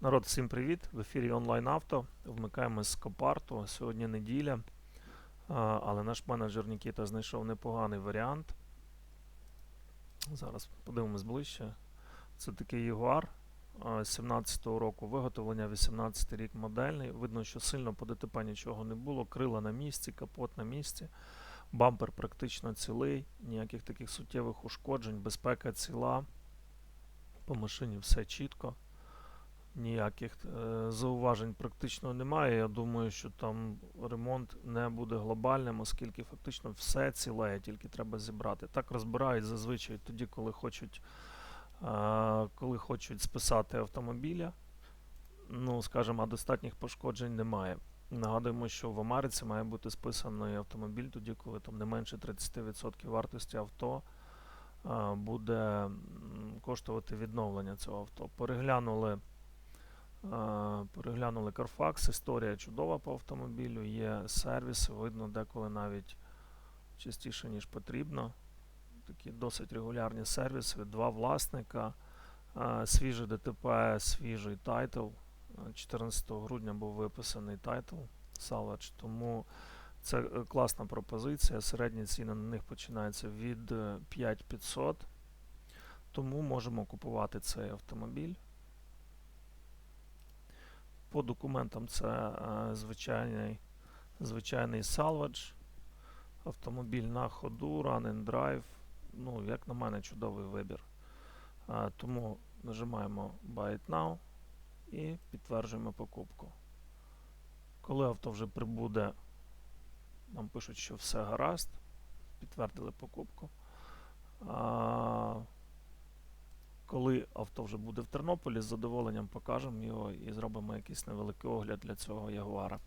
Народ, всім привіт! В ефірі онлайн авто. Вмикаємо з Копарту. Сьогодні неділя, але наш менеджер Нікіта знайшов непоганий варіант. Зараз подивимось ближче. Це такий Jaguar 17-го року виготовлення, 18 й рік модельний. Видно, що сильно по ДТП нічого не було. Крила на місці, капот на місці. Бампер практично цілий, ніяких таких суттєвих ушкоджень, безпека ціла. По машині все чітко. Ніяких е, зауважень практично немає. Я думаю, що там ремонт не буде глобальним, оскільки фактично все ціле, тільки треба зібрати. Так розбирають зазвичай тоді, коли хочуть, е, коли хочуть списати автомобіля. Ну, скажімо, а достатніх пошкоджень немає. Нагадуємо, що в Америці має бути списаний автомобіль тоді, коли там не менше 30% вартості авто е, буде коштувати відновлення цього авто. Переглянули. Е, Переглянули Carfax, історія чудова по автомобілю, є сервіси, видно деколи навіть частіше, ніж потрібно. Такі досить регулярні сервіси, два власника, е, свіже ДТП, свіжий тайтл. Е, 14 грудня був виписаний тайтл Salvage, тому це е, класна пропозиція. Середні ціни на них починаються від е, 5500, тому можемо купувати цей автомобіль. По документам це е, звичайний, звичайний salvage. Автомобіль на ходу, run and drive. Ну, як на мене, чудовий вибір. Е, тому нажимаємо Buy it now і підтверджуємо покупку. Коли авто вже прибуде, нам пишуть, що все гаразд. Підтвердили покупку. Коли авто вже буде в Тернополі, з задоволенням покажемо його і зробимо якийсь невеликий огляд для цього Ягуара.